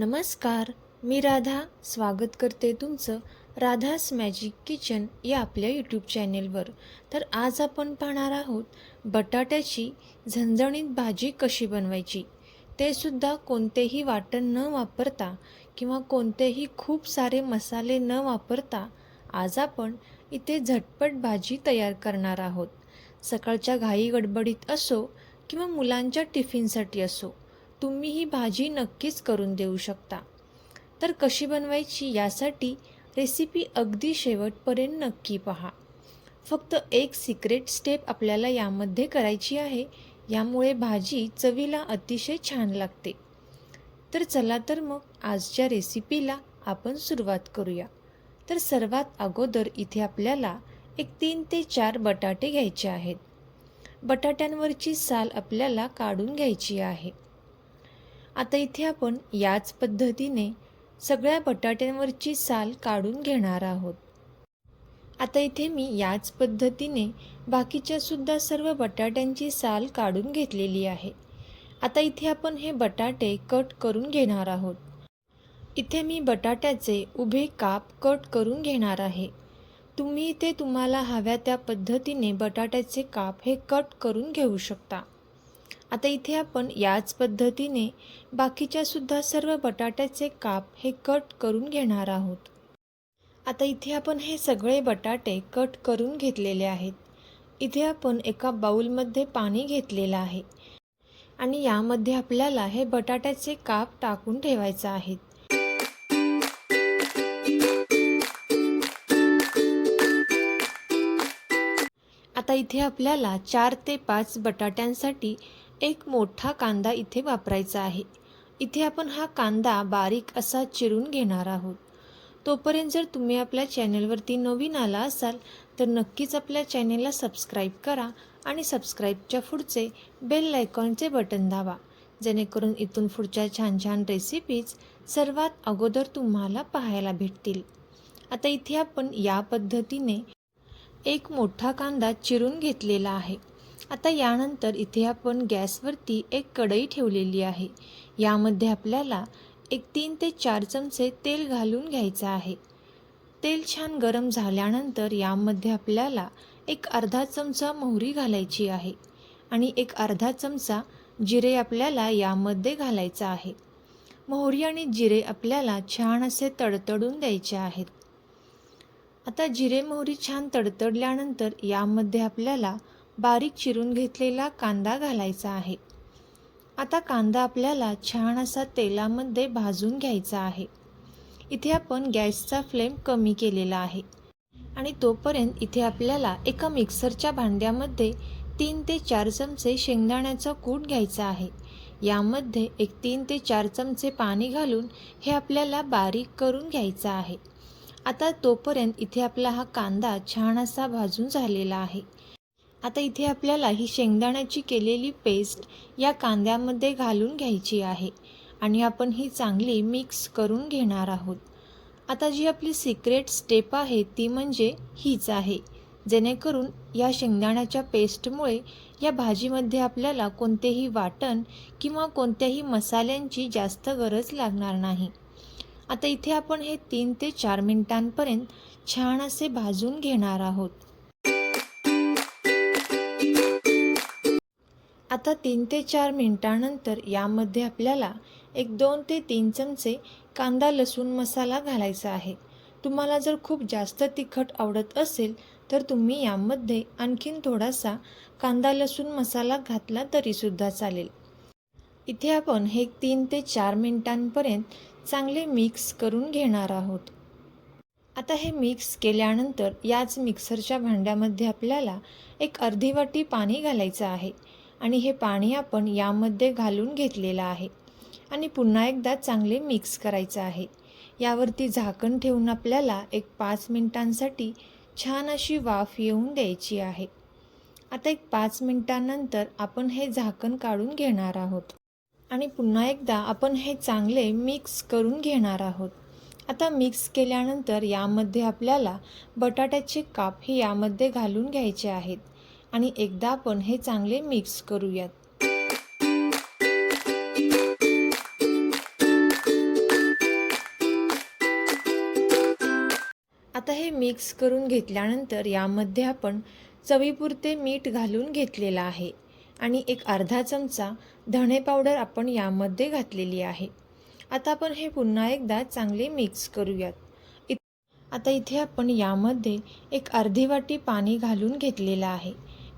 नमस्कार मी राधा. स्वागत करते तुमचं राधास मॅजिक किचन या आपल्या यूट्यूब चॅनेलवर. तर आज आपण पाहणार आहोत बटाट्याची झणझणीत भाजी कशी बनवायची? ते सुद्धा कोणतेही वाटण न वापरता किंवा कोणतेही खूप सारे मसाले न वापरता आज आपण इथे झटपट भाजी तयार करणार आहोत. सकाळच्या घाई गडबडीत असो किंवा मुलांच्या टिफिनसाठी असो तुम्ही ही भाजी नक्कीच करून देऊ शकता. तर कशी बनवायची यासाठी रेसिपी अगदी शेवटपर्यंत नक्की पहा. फक्त एक सिक्रेट स्टेप आपल्याला यामध्ये करायची आहे. यामुळे भाजी चवीला अतिशय छान लागते. तर चला तर मग आजच्या रेसिपीला आपण सुरुवात करूया. तर सर्वात अगोदर इथे आपल्याला एक तीन ते चार बटाटे घ्यायचे आहेत. बटाट्यांवरची साल आपल्याला काढून घ्यायची आहे. आता इथे आपण याच पद्धतीने सगळ्या बटाट्यांवरची साल काढून घेणार आहोत. आता इथे मी याच पद्धतीने बाकीच्या सुद्धा सर्व बटाट्यांची साल काढून घेतलेली आहे. आता इथे आपण हे बटाटे कट करून घेणार आहोत. इथे मी बटाट्याचे उभे काप कट करून घेणार आहे. तुम्ही इथे तुम्हाला हव्या त्या पद्धतीने बटाट्याचे काप हे कट करून घेऊ शकता. आता इथे आपण याच पद्धतीने बाकीच्या सुद्धा सर्व बटाट्याचे काप हे कट करून घेणार आहोत. आता इथे आपण हे सगळे बटाटे कट करून घेतलेले आहेत. इथे आपण एका बाऊलमध्ये पाणी घेतलेलं आहे. आणि यामध्ये आपल्याला हे बटाट्याचे काप टाकून ठेवायचं आहेत आता इथे आपल्याला चार ते पाच बटाट्यांसाठी एक मोठा कांदा इथे वापरायचा आहे. इथे आपण हा कांदा बारीक असा चिरून घेणार आहोत. तोपर्यंत जर तुम्ही आपल्या चॅनलवरती नवीन आला असाल तर नक्कीच आपल्या चॅनेलला सबस्क्राईब करा आणि सबस्क्राईबच्या पुढचे बेल आयकॉनचे बटन दाबा जेणेकरून इथून पुढच्या छान छान रेसिपीज सर्वात अगोदर तुम्हाला पाहायला भेटतील. आता इथे आपण या पद्धतीने एक मोठा कांदा चिरून घेतलेला आहे. आता यानंतर इथे आपण गॅसवरती एक कढई ठेवलेली आहे. यामध्ये आपल्याला एक तीन ते चार चमचे तेल घालून घ्यायचं आहे. तेल छान गरम झाल्यानंतर यामध्ये आपल्याला एक अर्धा चमचा मोहरी घालायची आहे आणि एक अर्धा चमचा जिरे आपल्याला यामध्ये घालायचं आहे. मोहरी आणि जिरे आपल्याला छान असे तडतडून द्यायचे आहेत. आता जिरे मोहरी छान तडतडल्यानंतर यामध्ये आपल्याला बारीक चिरून घेतलेला कांदा घालायचा आहे. आता कांदा आपल्याला छान असा तेलामध्ये भाजून घ्यायचा आहे. इथे आपण गॅसचा फ्लेम कमी केलेला आहे. आणि तोपर्यंत इथे आपल्याला एका मिक्सरच्या भांड्यामध्ये तीन ते चार चमचे शेंगदाण्याचा कूट घ्यायचा आहे. यामध्ये एक तीन ते चार चमचे पाणी घालून हे आपल्याला बारीक करून घ्यायचं आहे. आता तोपर्यंत इथे आपला हा कांदा छान असा भाजून झालेला आहे. आता इथे आपल्याला ही शेंगदाण्याची केलेली पेस्ट या कांद्यामध्ये घालून घ्यायची आहे. आणि आपण ही चांगली मिक्स करून घेणार आहोत. आता जी आपली सिक्रेट स्टेप आहे ती म्हणजे हीच आहे. जेणेकरून या शेंगदाण्याच्या पेस्टमुळे या भाजीमध्ये आपल्याला कोणतेही वाटण किंवा कोणत्याही मसाल्यांची जास्त गरज लागणार नाही. आता इथे आपण हे तीन ते चार मिनिटांपर्यंत छान असे भाजून घेणार आहोत. आता तीन ते चार मिनटानंतर यामध्ये आपल्याला एक दोन ते तीन चमचे कांदा लसूण मसाला घालायचा आहे. तुम्हाला जर खूप जास्त तिखट आवडत असेल तर तुम्ही यामध्ये आणखीन थोडासा कांदा लसूण मसाला घातला तरीसुद्धा चालेल. इथे आपण हे तीन ते चार मिनटांपर्यंत चांगले मिक्स करून घेणार आहोत. आता हे मिक्स केल्यानंतर याच मिक्सरच्या भांड्यामध्ये आपल्याला एक अर्धी वाटी पाणी घालायचं आहे. आणि हे पाणी आपण यामध्ये घालून घेतलेलं आहे. आणि पुन्हा एकदा चांगले मिक्स करायचं आहे. यावरती झाकण ठेवून आपल्याला एक पाच मिनटांसाठी छान अशी वाफ येऊन द्यायची आहे. आता एक पाच मिनटानंतर आपण हे झाकण काढून घेणार आहोत. आणि पुन्हा एकदा आपण हे चांगले मिक्स करून घेणार आहोत. आता मिक्स केल्यानंतर यामध्ये आपल्याला बटाट्याचे काप हे यामध्ये घालून घ्यायचे आहेत. आणि एकदा आपण हे चांगले मिक्स करूयात. आता हे मिक्स करून घेतल्यानंतर यामध्ये आपण चवीपुरते मीठ घालून घेतलेलं आहे आणि एक अर्धा चमचा धणे पावडर आपण यामध्ये घातलेली आहे. आता आपण हे पुन्हा एकदा चांगले मिक्स करूयात. आता इथे आपण यामध्ये एक अर्धी वाटी पाणी घालून घेतलेलं आहे.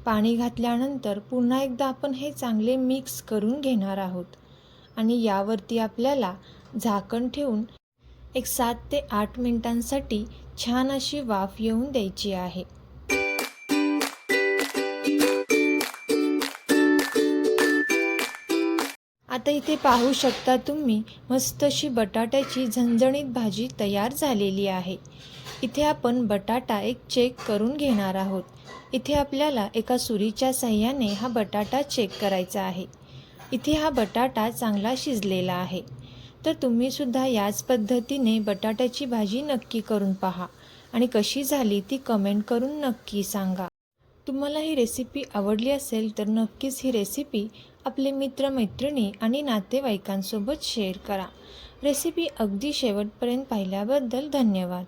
पाणी घातल्यानंतर पुन्हा एकदा आपण हे चांगले मिक्स करून घेणार आहोत. आणि यावरती आपल्याला झाकण ठेवून एक सात ते आठ मिनिटांसाठी छान अशी वाफ येऊन द्यायची आहे. आता इथे पाहू शकता तुम्ही मस्त अशी बटाट्याची झणझणीत भाजी तयार झालेली आहे. इथे आपण बटाटा एक चेक करून घेणार आहोत. इथे आपल्याला एका सुरीच्या साह्याने हा बटाटा चेक करायचा आहे. इथे हा बटाटा चांगला शिजलेला आहे. तर तुम्हीसुद्धा याच पद्धतीने बटाट्याची भाजी नक्की करून पहा. आणि कशी झाली ती कमेंट करून नक्की सांगा. तुम्हाला ही रेसिपी आवडली असेल तर नक्कीच ही रेसिपी आपले मित्रमैत्रिणी आणि नातेवाईकांसोबत शेअर करा. रेसिपी अगदी शेवटपर्यंत पाहिल्याबद्दल धन्यवाद.